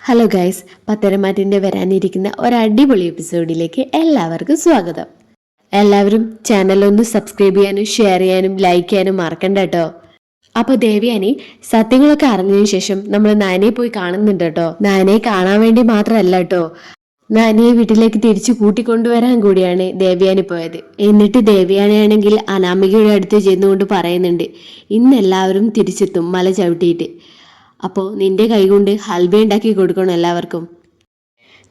Hello guys പത്തരമാറ്റിന്റെ വരാനിരിക്കുന്ന ഒരു അടിപൊളി എപ്പിസോഡിലേക്ക് എല്ലാവർക്കും സ്വാഗതം. എല്ലാവരും ചാനൽ ഒന്ന് സബ്സ്ക്രൈബ് ചെയ്യാനും ഷെയർ ചെയ്യാനും ലൈക്ക് ചെയ്യാനും മറക്കണ്ട കേട്ടോ അപ്പോൾ ദേവിയാനി സത്യങ്ങളൊക്കെ അറിഞ്ഞതിന് ശേഷം നമ്മൾ നാനയെ പോയി കാണുന്നുണ്ട് കേട്ടോ നാനയെ കാണാൻ വേണ്ടി മാത്രമല്ല കേട്ടോ നാനിയെ വീട്ടിലേക്ക് തിരിച്ചു കൂട്ടിക്കൊണ്ടുവരാൻ കൂടിയാണ് ദേവയാനി പോയത്. എന്നിട്ട് ദേവയാനിയാണെങ്കിൽ അനാമികയുടെ അടുത്ത് ചെന്നുകൊണ്ട് പറയുന്നുണ്ട് ഇന്ന് എല്ലാവരും തിരിച്ചെത്തും മല ചവിട്ടിയിട്ട്. അപ്പോൾ നിന്റെ കൈകൊണ്ട് ഹൽവ ഉണ്ടാക്കി കൊടുക്കണം എല്ലാവർക്കും.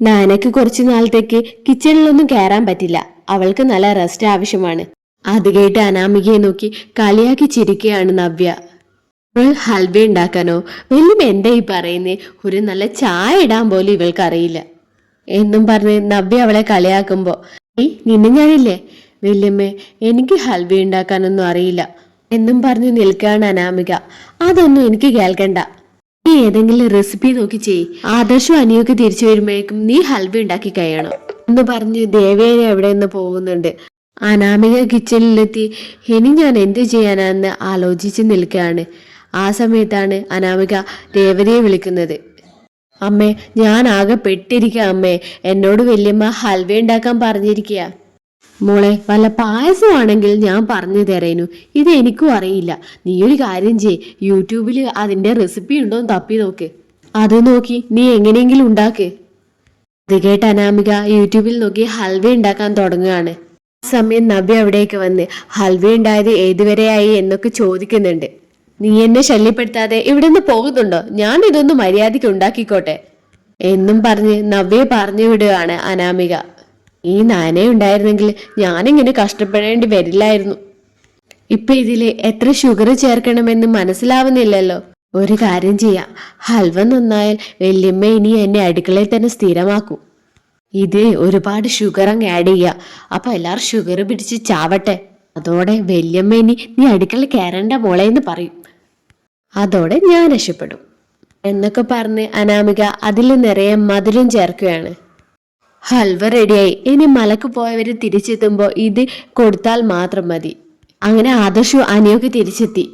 നാനയ്ക്ക് കുറച്ചു നാളത്തേക്ക് കിച്ചണിലൊന്നും കയറാൻ പറ്റില്ല. അവൾക്ക് നല്ല റെസ്റ്റ് ആവശ്യമാണ്. അത് കേട്ട് അനാമികയെ നോക്കി കളിയാക്കി ചിരിക്കുകയാണ് നവ്യ. അവൾ ഹൽവ ഉണ്ടാക്കാനോ? വലിയ എന്താ ഈ പറയുന്നേ? ഒരു നല്ല ചായ ഇടാൻ പോലും ഇവൾക്ക് അറിയില്ല എന്നും പറഞ്ഞ് നവ്യ അവളെ കളിയാക്കുമ്പോ ഈ നിന്നെ ഞാനില്ലേ? വല്യമ്മേ എനിക്ക് ഹൽവ ഉണ്ടാക്കാനൊന്നും അറിയില്ല. എന്നും പറഞ്ഞ് നിൽക്കുകയാണ് അനാമിക. അതൊന്നും എനിക്ക് കേൾക്കണ്ട. ഏതെങ്കിലും റെസിപ്പി നോക്കി ചെയ്. ആദർശവും അനിയൊക്കെ തിരിച്ചു വരുമ്പോഴേക്കും നീ ഹൽവ ഉണ്ടാക്കി കഴിയണം. എന്ന് പറഞ്ഞ് ദേവേന എവിടെ നിന്ന് പോകുന്നുണ്ട്. അനാമിക കിച്ചണിലെത്തി ഇനി ഞാൻ എന്ത് ചെയ്യാനാന്ന് ആലോചിച്ച് നിൽക്കുകയാണ്. ആ സമയത്താണ് അനാമിക രേവതിയെ വിളിക്കുന്നത്. അമ്മേ ഞാൻ ആകെ പെട്ടിരിക്കുക അമ്മേ. എന്നോട് വല്യമ്മ ഹൽവ ഉണ്ടാക്കാൻ പറഞ്ഞിരിക്കുക മോളെ വല്ല പായസമാണെങ്കിൽ ഞാൻ പറഞ്ഞു തരേനു. ഇത് എനിക്കും അറിയില്ല. നീ ഒരു കാര്യം ചെയ് യൂട്യൂബിൽ അതിന്റെ റെസിപ്പി ഉണ്ടോ എന്ന് തപ്പി നോക്ക്. അത് നോക്കി നീ എങ്ങനെയെങ്കിലും ഉണ്ടാക്ക്. ഇത് കേട്ട് അനാമിക യൂട്യൂബിൽ നോക്കി ഹൽവ ഉണ്ടാക്കാൻ തുടങ്ങുകയാണ്. ആ സമയം നബി അവിടേക്ക് വന്ന് ഹൽവ ഉണ്ടായത് ഏതുവരെയായി? എന്നൊക്കെ ചോദിക്കുന്നുണ്ട്. നീ എന്നെ ശല്യപ്പെടുത്താതെ ഇവിടെ നിന്ന് പോകുന്നുണ്ടോ? ഞാൻ ഇതൊന്ന് മര്യാദയ്ക്ക് ഉണ്ടാക്കിക്കോട്ടെ. എന്നും പറഞ്ഞ് നവ്യെ പറഞ്ഞു വിടുകയാണ് അനാമിക. ഈ നാനെ ഉണ്ടായിരുന്നെങ്കിൽ ഞാനിങ്ങനെ കഷ്ടപ്പെടേണ്ടി വരില്ലായിരുന്നു. ഇപ്പൊ ഇതിൽ എത്ര ഷുഗർ ചേർക്കണമെന്ന് മനസ്സിലാവുന്നില്ലല്ലോ. ഒരു കാര്യം ചെയ്യാം. ഹൽവ നന്നായാൽ വല്യമ്മ ഇനി എന്നെ അടുക്കളയിൽ തന്നെ സ്ഥിരമാക്കും. ഇത് ഒരുപാട് ഷുഗർ അങ്ങ് ആഡ് ചെയ്യുക അപ്പൊ എല്ലാവരും ഷുഗർ പിടിച്ച് ചാവട്ടെ. അതോടെ വല്യമ്മ ഇനി നീ അടുക്കളയിൽ കയറേണ്ട മോളെ എന്ന് പറയും. അതോടെ ഞാൻ രക്ഷപ്പെടും. എന്നൊക്കെ പറഞ്ഞ് അനാമിക അതിൽ നിറയെ മധുരം ചേർക്കുകയാണ്. ഹൽവ റെഡിയായി. ഇനി മലക്ക് പോയവർ തിരിച്ചെത്തുമ്പോൾ ഇത് കൊടുത്താൽ മാത്രം മതി. അങ്ങനെ ആദർശു അനിയൊക്കെ തിരിച്ചെത്തി.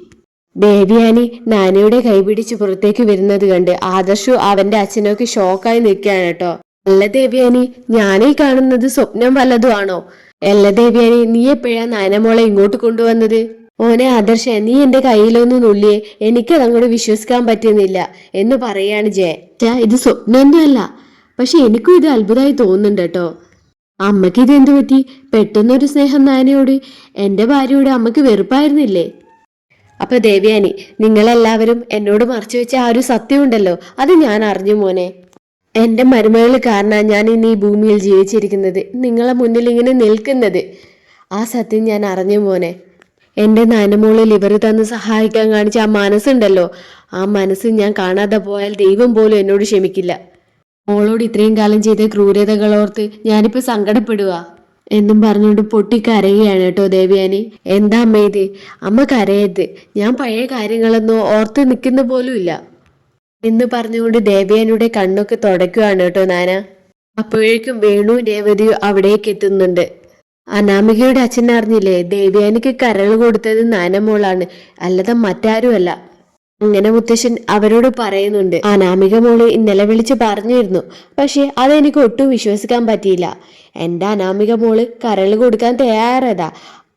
ദേവിയാനി നാനയുടെ കൈപിടിച്ച് പുറത്തേക്ക് വരുന്നത് കണ്ട് ആദർശു അവന്റെ അച്ഛനൊക്കെ ഷോക്കായി നിൽക്കുകയാണ് കേട്ടോ. അല്ല ദേവിയാനി ഞാനീ കാണുന്നത് സ്വപ്നം വല്ലതും ആണോ അല്ല ദേവിയാനി നീ എപ്പോഴാ നാനമോളെ ഇങ്ങോട്ട് കൊണ്ടുവന്നത്? ഓനെ ആദർശ നീ എന്റെ കയ്യിലൊന്ന് നുള്ളിയെ. എനിക്കതങ്ങോട്ട് വിശ്വസിക്കാൻ പറ്റുന്നില്ല. എന്ന് പറയാണ് ജയ. ഇത് സ്വപ്നമൊന്നുമല്ല പക്ഷെ എനിക്കും ഇത് അത്ഭുതമായി തോന്നുന്നുണ്ട് കേട്ടോ. അമ്മയ്ക്ക് ഇത് എന്തു പറ്റി? പെട്ടെന്നൊരു സ്നേഹം നാനയോട് എന്റെ ഭാര്യയോട് അമ്മയ്ക്ക് വെറുപ്പായിരുന്നില്ലേ? അപ്പൊ ദേവ്യാനി നിങ്ങളെല്ലാവരും എന്നോട് മറച്ചു വെച്ച ആ ഒരു സത്യമുണ്ടല്ലോ അത് ഞാൻ അറിഞ്ഞു മോനെ. എന്റെ മരുമകൾ കാരണം ഞാൻ ഇന്ന് ഈ ഭൂമിയിൽ ജീവിച്ചിരിക്കുന്നത് നിങ്ങളെ മുന്നിൽ ഇങ്ങനെ നിൽക്കുന്നത്. ആ സത്യം ഞാൻ അറിഞ്ഞു മോനെ. എന്റെ നനമോളിൽ ഇവർ തന്ന് സഹായിക്കാൻ കാണിച്ച ആ മനസ്സുണ്ടല്ലോ ആ മനസ്സ് ഞാൻ കാണാതെ പോയാൽ ദൈവം പോലും എന്നോട് ക്ഷമിക്കില്ല. മോളോട് ഇത്രയും കാലം ചെയ്ത ക്രൂരതകളോർത്ത് ഞാനിപ്പോ സങ്കടപ്പെടുക എന്നും പറഞ്ഞുകൊണ്ട് പൊട്ടിക്കരയുകയാണ് കേട്ടോ ദേവ്യാനി. എന്താ അമ്മ ഇത്? അമ്മ കരയരുത്. ഞാൻ പഴയ കാര്യങ്ങളൊന്നും ഓർത്ത് നിൽക്കുന്ന പോലും ഇല്ല. എന്ന് പറഞ്ഞുകൊണ്ട് ദേവ്യാനിയുടെ കണ്ണൊക്കെ തുടയ്ക്കുകയാണ് കേട്ടോ നാന. അപ്പോഴേക്കും വേണു രേവതിയും അവിടേക്ക് എത്തുന്നുണ്ട്. അനാമികയുടെ അച്ഛൻ അറിഞ്ഞില്ലേ? ദേവയാനിക്ക് കരൾ കൊടുത്തത് നാനമോളാണ്. അല്ലാതെ മറ്റാരുമല്ല. അങ്ങനെ മുത്തശ്ശൻ അവരോട് പറയുന്നുണ്ട് അനാമിക മോളെ ഇന്നലെ വിളിച്ച് പറഞ്ഞിരുന്നു പക്ഷെ അതെനിക്ക് ഒട്ടും വിശ്വസിക്കാൻ പറ്റിയില്ല. എന്റെ അനാമിക മോൾ കരൾ കൊടുക്കാൻ തയ്യാറതാ.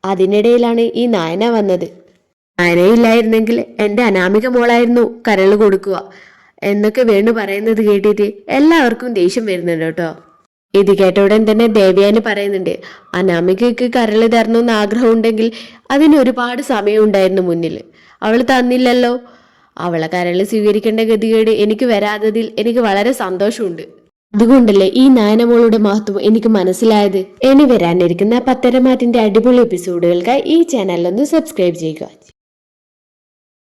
അതിനിടയിലാണ് ഈ നായന വന്നത്. നായനയില്ലായിരുന്നെങ്കിൽ എന്റെ അനാമിക മോളായിരുന്നു കരൾ കൊടുക്കുക എന്നൊക്കെ വേണു പറയുന്നത് കേട്ടിട്ട് എല്ലാവർക്കും ദേഷ്യം വരുന്നുണ്ട് കേട്ടോ. ഇത് കേട്ട ഉടൻ തന്നെ ദേവ്യാന് പറയുന്നുണ്ട് അനാമികയ്ക്ക് കരൾ തരണമെന്ന് ആഗ്രഹം ഉണ്ടെങ്കിൽ അതിന് ഒരുപാട് സമയം ഉണ്ടായിരുന്നു മുന്നിൽ. അവൾ തന്നില്ലല്ലോ. അവളെ കരളിൽ സ്വീകരിക്കേണ്ട ഗതികേട് എനിക്ക് വരാത്തതിൽ എനിക്ക് വളരെ സന്തോഷമുണ്ട്. അതുകൊണ്ടല്ലേ ഈ നായനമോളുടെ മഹത്വം എനിക്ക് മനസ്സിലായത്? ഇനി വരാനിരിക്കുന്ന പത്തരമാറ്റിന്റെ അടിപൊളി എപ്പിസോഡുകൾക്കായി ഈ ചാനൽ ഒന്ന് സബ്സ്ക്രൈബ് ചെയ്യുക.